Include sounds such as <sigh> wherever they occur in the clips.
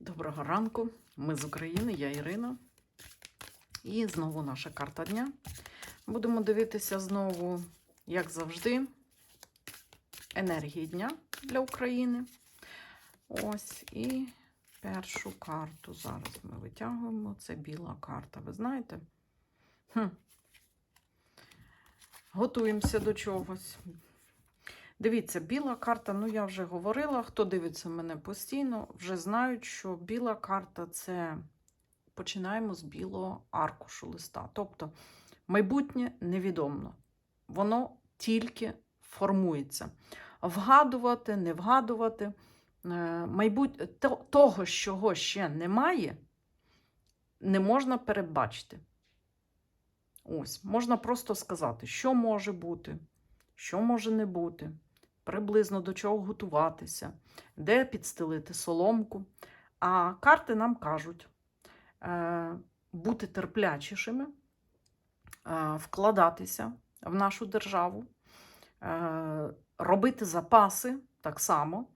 Доброго ранку, ми з України, я Ірина. І знову наша карта дня. Будемо дивитися знову, як завжди, енергії дня для України. Ось і першу карту зараз ми витягуємо. Це біла карта. Ви знаєте? Хм. Готуємося до чогось. Дивіться, біла карта, ну я вже говорила, хто дивиться мене постійно, вже знають, що біла карта це починаємо з білого аркушу листа. Тобто майбутнє невідомо. Воно тільки формується. Вгадувати, не вгадувати. е, Майбут... Того, чого ще немає, не можна передбачити. Ось, можна просто сказати, що може бути, що може не бути, приблизно до чого готуватися, де підстелити соломку. А карти нам кажуть е, бути терплячішими, е, вкладатися в нашу державу, е, робити запаси так само,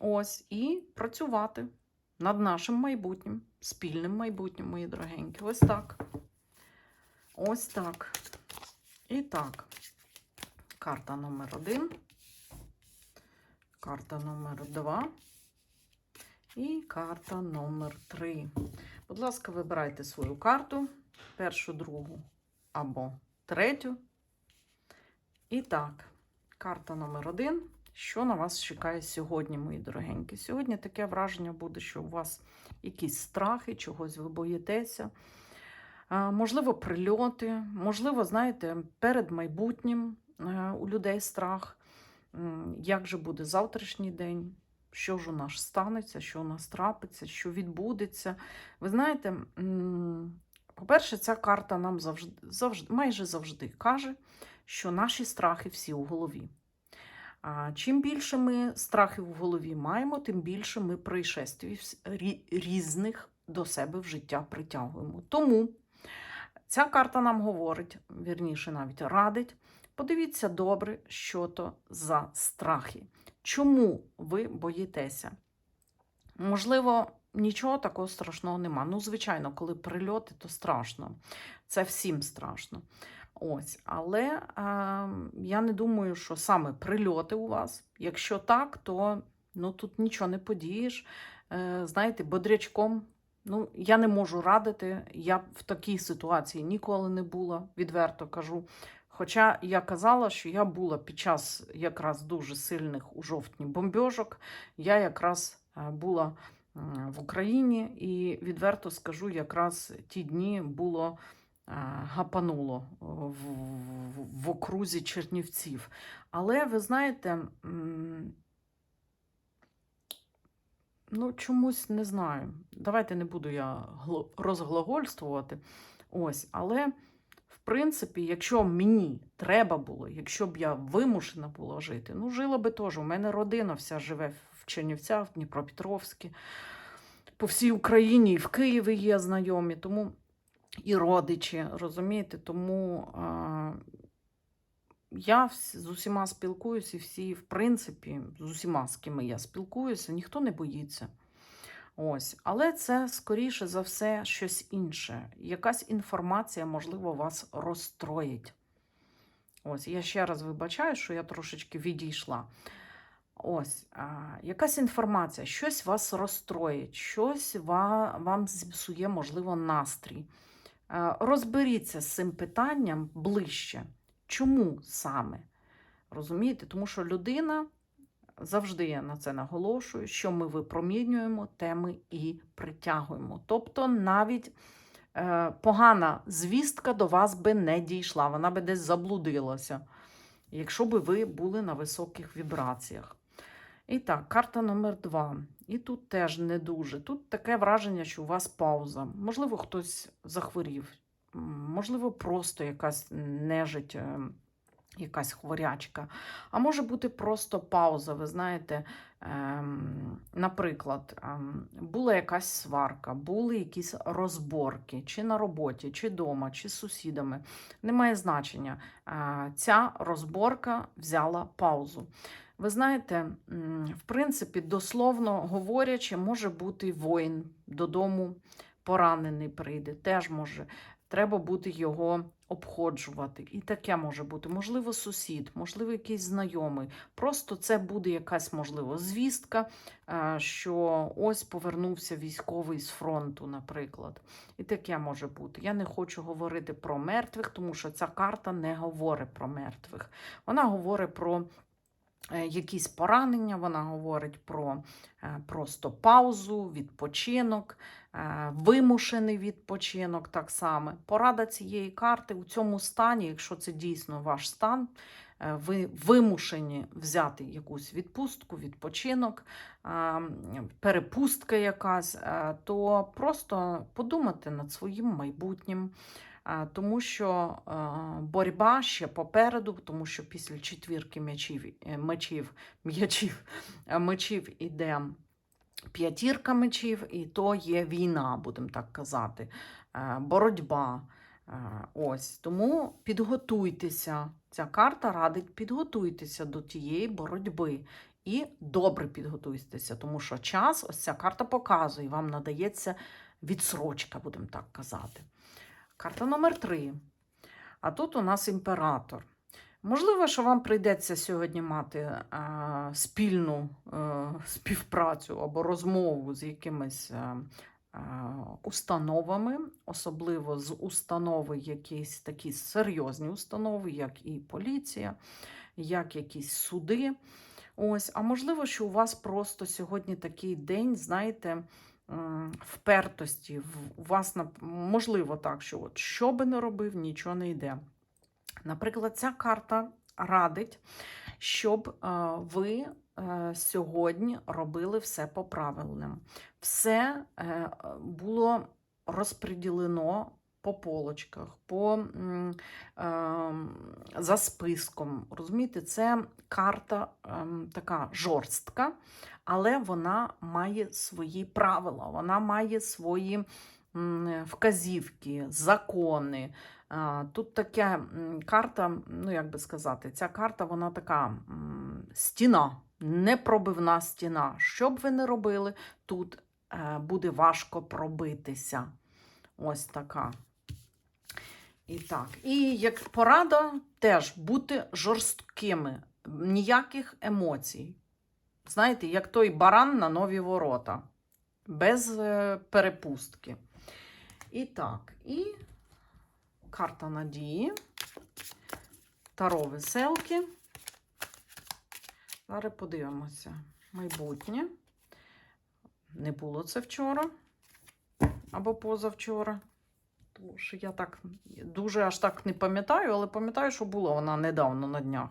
ось, і працювати над нашим майбутнім, спільним майбутнім, мої дорогенькі. Ось так. Ось так. І так. Карта номер один. Карта номер два. І карта номер три. Будь ласка, вибирайте свою карту. Першу, другу або третю. І так, карта номер один. Що на вас чекає сьогодні, мої дорогенькі? Сьогодні таке враження буде, що у вас якісь страхи, чогось ви боїтеся. Можливо, прильоти, можливо, знаєте, перед майбутнім е, у людей страх. Як же буде завтрашній день? Що ж у нас станеться, що у нас трапиться, що відбудеться. Ви знаєте, по-перше, ця карта нам завжди, завжди, майже завжди каже, що наші страхи всі у голові. А чим більше ми страхів в голові маємо, тим більше ми рі- різних до себе в життя притягуємо. Тому ця карта нам говорить, вірніше навіть радить, подивіться добре, що то за страхи. Чому ви боїтеся? Можливо, нічого такого страшного нема. Ну, звичайно, коли прильоти, то страшно. Це всім страшно. Ось, але е, я не думаю, що саме прильоти у вас. Якщо так, то ну, тут нічого не подієш. Е, знаєте, бодрячком. Ну, я не можу радити. Я в такій ситуації ніколи не була, відверто кажу. Хоча я казала, що я була під час якраз дуже сильних у жовтні бомбьожок, я якраз е, була в Україні і відверто скажу, якраз ті дні було е, гапануло в, в, в окрузі Чернівців. Але ви знаєте, ну чомусь не знаю. Давайте не буду я розглагольствувати. Ось, але принципі, якщо мені треба було, якщо б я вимушена була жити, ну жила би теж. У мене родина вся живе в Чернівцях, в Дніпропетровській, по всій Україні, і в Києві є знайомі, тому і родичі, розумієте? Тому а, я з усіма спілкуюся, і всі, в принципі, з усіма, з ким я спілкуюся, ніхто не боїться. Ось, але це скоріше за все щось інше. Якась інформація, можливо, вас розстроїть. Ось, я ще раз вибачаю, що я трошечки відійшла. Ось, а, якась інформація, щось вас розстроїть, щось ва, вам зіпсує, можливо, настрій. Е, Розберіться з цим питанням ближче. Чому саме? Розумієте? Тому що людина завжди я на це наголошую, що ми випромінюємо, те ми і притягуємо. Тобто навіть е, погана звістка до вас би не дійшла, вона би десь заблудилася, якщо би ви були на високих вібраціях. І так, карта номер два. І тут теж не дуже. Тут таке враження, що у вас пауза. Можливо, хтось захворів, можливо, просто якась нежить, е, якась хворячка. А може бути просто пауза. Ви знаєте, ем, наприклад, ем, була якась сварка, були якісь розборки, чи на роботі, чи вдома, чи з сусідами. Немає значення. Е, ця розборка взяла паузу. Ви знаєте, в принципі, дословно говорячи, може бути воїн додому поранений прийде, теж може. Треба буде його обходжувати. І таке може бути. Можливо, сусід, можливо, якийсь знайомий. Просто це буде якась, можливо, звістка, е, що ось повернувся військовий з фронту, наприклад. І таке може бути. Я не хочу говорити про мертвих, тому що ця карта не говорить про мертвих. Вона говорить про якісь поранення, вона говорить про е, просто паузу, відпочинок, е, вимушений відпочинок так само. Порада цієї карти у цьому стані, якщо це дійсно ваш стан, е, ви вимушені взяти якусь відпустку, відпочинок, е, перепустка якась, е, то просто подумати над своїм майбутнім. Е, Тому що е, боротьба ще попереду, тому що після четвірки м'ячів, е, мечів, <laughs> м'ячів, е, мечів іде п'ятірка мечів, і то є війна, будемо так казати, е, боротьба. Е, Ось тому підготуйтеся. Ця карта радить підготуйтеся до тієї боротьби. І добре підготуйтеся, тому що час, ось ця карта показує, вам надається відсрочка, будемо так казати. Карта номер три. А тут у нас імператор. Можливо, що вам прийдеться сьогодні мати е, спільну е, співпрацю або розмову з якимись е, е, установами, особливо з установи, якісь такі серйозні установи, як і поліція, як якісь суди. Ось, а можливо, що у вас просто сьогодні такий день, знаєте, впертості. У вас можливо так, що от що би не робив, нічого не йде. Наприклад, ця карта радить, щоб е, ви е, сьогодні робили все по правильним. Все е, було розподілено по полочках, по, е, за списком. Розумієте, це карта ем, така жорстка, але вона має свої правила, вона має свої вказівки, закони. Тут така карта, ну як би сказати, ця карта вона така стіна, непробивна стіна. Що б ви не робили, тут е, буде важко пробитися. Ось така. І так. І як порада, теж бути жорсткими, ніяких емоцій. Знаєте, як той баран на нові ворота, без е, перепустки. І так, і карта надії, таро веселки. Зараз подивимося. Майбутнє. Не було це вчора або позавчора. Тому що я так дуже аж так не пам'ятаю, але пам'ятаю, що була вона недавно на днях.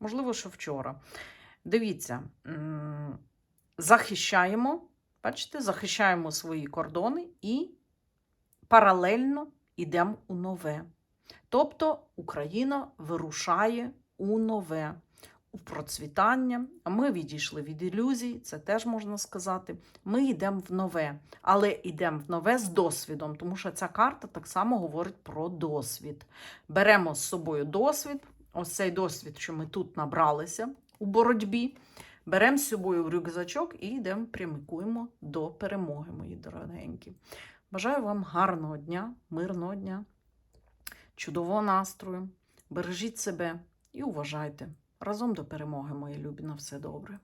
Можливо, що вчора. Дивіться, захищаємо, бачите, захищаємо свої кордони і паралельно йдемо у нове. Тобто Україна вирушає у нове, у процвітання. Ми відійшли від ілюзій, це теж можна сказати. Ми йдемо в нове, але йдемо в нове з досвідом, тому що ця карта так само говорить про досвід. Беремо з собою досвід, ось цей досвід, що ми тут набралися у боротьбі. Беремо з собою рюкзачок і йдемо прямикуємо до перемоги, мої дорогенькі. Бажаю вам гарного дня, мирного дня, чудового настрою. Бережіть себе і уважайте. Разом до перемоги, мої любі, на все добре.